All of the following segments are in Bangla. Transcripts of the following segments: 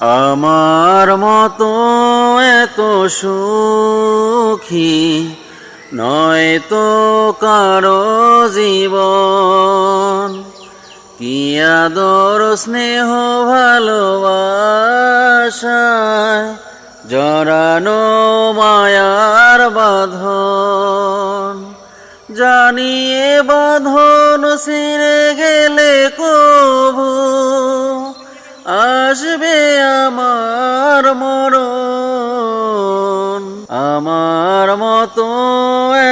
আমার মতো এত সুখী নয় তো কারও জীবন। কি আদর, স্নেহ, ভালোবাসায় জড়ানো মায়ার বাঁধন। জানিয়ে বাঁধন ছিঁড়ে গেলে কবু, আসবে আমার মরণ, আমার মতো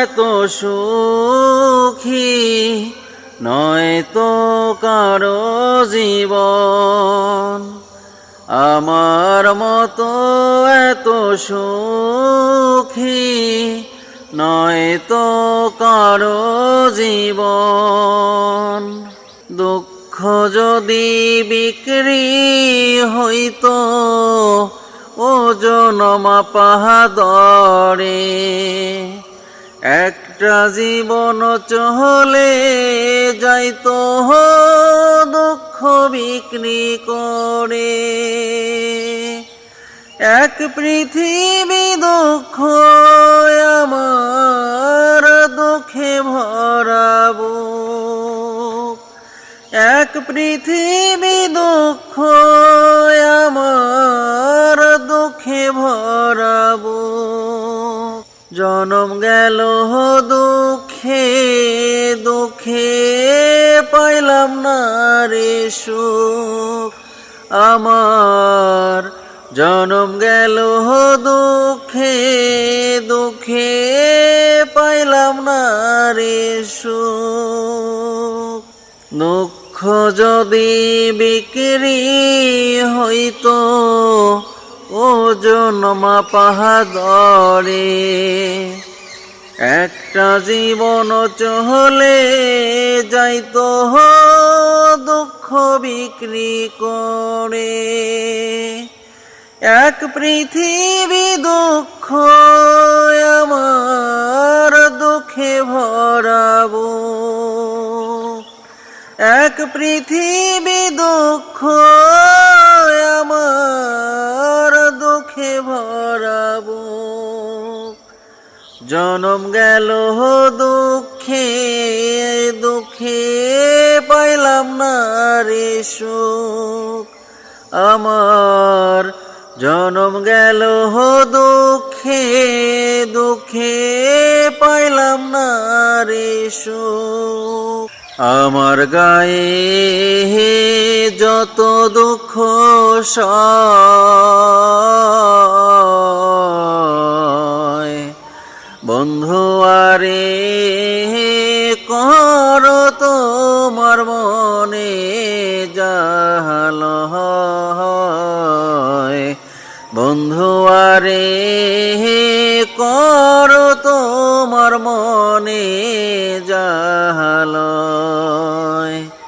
এত সুখী নয় তো কারও জীবন। আমার মতো এত সুখী নয় তো কারও জীবন। দুঃখ যদি বিক্রি হইতো, ওজন মাপাহাদরে একটা জীবন চহলে যাইতো, দুঃখ বিক্রি করে। এক পৃথিবী দুঃখ, আমার দুঃখে ভরাবো এক পৃথিবী দুঃখ, আমার দুঃখে ভরাবো। জনম গেল দুঃখে দুঃখে পাইলাম না রে সুখ। আমার জনম গেল দুঃখে দুঃখে পাইলাম না রে সুখ। দুঃখ যদি বিক্রি হইতো ওজন মাপাহাদরে একটা জীবন চহলে যাইতো, দুঃখ বিক্রি করে। এক পৃথিবী দুঃখ, আমার দুঃখে ভরাবো। এক পৃথিবী দুঃখ আমার দুঃখে ভরাবো। জনম গেল দুঃখে দুঃখে পাইলাম না রে সুখ। আমার জনম গেল দুঃখে দুঃখে পাইলাম না রে আমার গায়ে যত দুঃখ বন্ধু আরে কর তোমার মনে জাহাল হয় বন্ধু